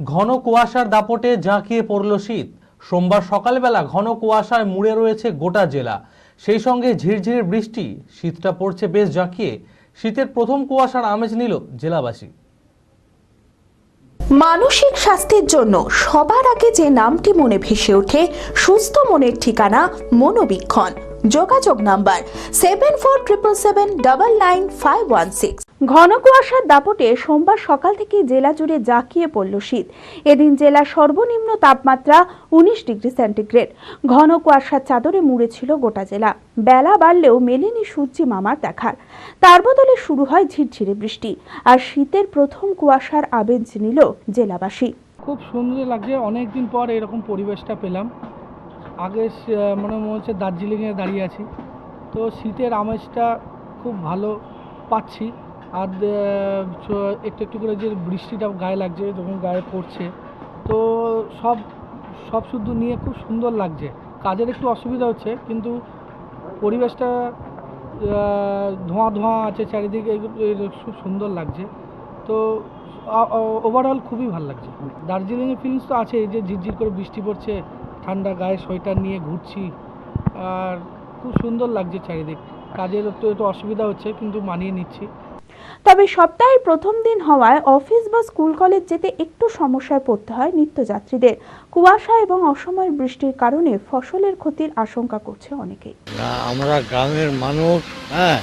ঘন কুয়াশার দাপটে জাঁকিয়ে পড়ল শীত। সোমবার সকালবেলা ঘন কুয়াশায় মুড়ে রয়েছে গোটা জেলা। সেই সঙ্গে ঝিরঝিরে বৃষ্টি, শীতটা পড়ছে বেশ জাঁকিয়ে শীতের প্রথম কুয়াশার আমেজ নিল জেলাবাসী। মানসিক স্বাস্থ্যের জন্য সবার আগে যে নামটি মনে ভেসে ওঠে, সুস্থ মনের ঠিকানা মনোবীক্ষণ। যোগাযোগ number seven four triple seven double nine five one six ঘন কুয়াশার দাপটে সোমবার সকাল থেকে জেলা জুড়ে জাঁকিয়ে পড়ল শীত। এদিন জেলার সর্বনিম্ন তাপমাত্রা উনিশ ডিগ্রি সেন্টিগ্রেড। ঘন কুয়াশার চাদরে মুড়েছিল গোটা জেলা। বেলা বাড়লেও মেলেনি সূর্যি মামার দেখার। তার বদলে শুরু হয় ঝিরঝিরে বৃষ্টি। আর শীতের প্রথম কুয়াশার আবেজ নিল জেলাবাসী। খুব সুন্দর লাগছে। অনেক দিন পর এরকম পরিবেশটা পেলাম। আগে মনে মনে হচ্ছে দার্জিলিংয়ে দাঁড়িয়ে আছি। তো শীতের আমেজটা খুব ভালো পাচ্ছি। আর একটু একটু করে যে বৃষ্টিটা গায়ে লাগছে, যখন গায়ে পড়ছে, তো সব সব শুদ্ধ নিয়ে খুব সুন্দর লাগছে। কাজের একটু অসুবিধা হচ্ছে, কিন্তু পরিবেশটা ধোঁয়া ধোঁয়া আছে চারিদিকে খুব সুন্দর লাগছে। তো ওভারঅল খুবই ভালো লাগছে। দার্জিলিংয়ের ফিলিংস তো আছে যে ঝিরঝির করে বৃষ্টি পড়ছে, ঠান্ডা গায়ে সোয়েটার নিয়ে ঘুরছি, আর খুব সুন্দর লাগছে চারিদিক। কাজের একটু একটু অসুবিধা হচ্ছে, কিন্তু মানিয়ে নিচ্ছি। তবে সপ্তাহের প্রথম দিন হওয়ায় অফিস বা স্কুল কলেজ যেতে একটু সমস্যায় পড়তে হয় নিত্যযাত্রীদের। কুয়াশা এবং অসময়ের বৃষ্টির কারণে ফসলের ক্ষতির আশঙ্কা করছে অনেকেই। আমরা গ্রামের মানুষ হ্যাঁ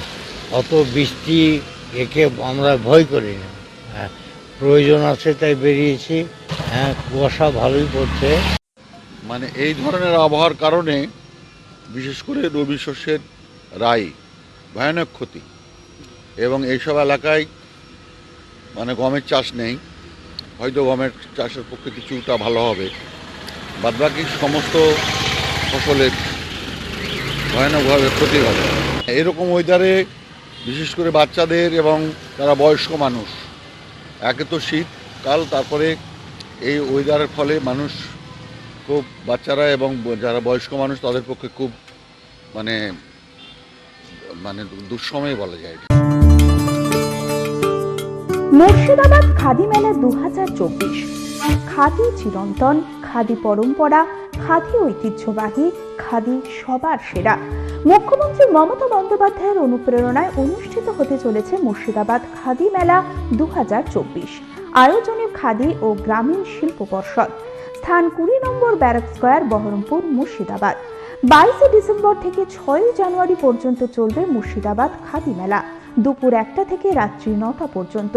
অত বৃষ্টি একে আমরা ভয় করি না। হ্যাঁ প্রয়োজন আছে তাই বেরিয়েছি। হ্যাঁ কুয়াশা ভালোই পড়ছে। মানে এই ধরনের আবহাওয়ার কারণে বিশেষ করে রবি শস্যের রাই ভয়ানক ক্ষতি। এবং এইসব এলাকায় মানে গমের চাষ নেই। হয়তো গমের চাষের পক্ষে কিছুটা ভালো হবে। বাদবাকি সমস্ত ফসলের ভয়ানকভাবে ক্ষতি হবে। এরকম ওয়েদারে বিশেষ করে বাচ্চাদের এবং যারা বয়স্ক মানুষ, একে তো শীতকাল তারপরে এই ওয়েদারের ফলে মানুষ খুব, বাচ্চারা এবং যারা বয়স্ক মানুষ তাদের পক্ষে খুব মানে মানে দুঃসময় বলা যায়। মুর্শিদাবাদ খাদি মেলা দু হাজার চব্বিশ। খাদি চিরন্তন, খাদি পরম্পরা, খাদি ঐতিহ্যবাহী, খাদি সবার সেরা। মুখ্যমন্ত্রী মমতা বন্দ্যোপাধ্যায়ের অনুপ্রেরণায় অনুষ্ঠিত হতে চলেছে মুর্শিদাবাদ খাদি মেলা দু হাজার চব্বিশ। আয়োজনে খাদি ও গ্রামীণ শিল্প পর্ষদ। স্থান কুড়ি নম্বর ব্যারাক স্কোয়ার, বহরমপুর, মুর্শিদাবাদ। বাইশে ডিসেম্বর থেকে ছয়ই জানুয়ারি পর্যন্ত চলবে মুর্শিদাবাদ খাদি মেলা। দুপুর একটা থেকে রাত্রি নটা পর্যন্ত।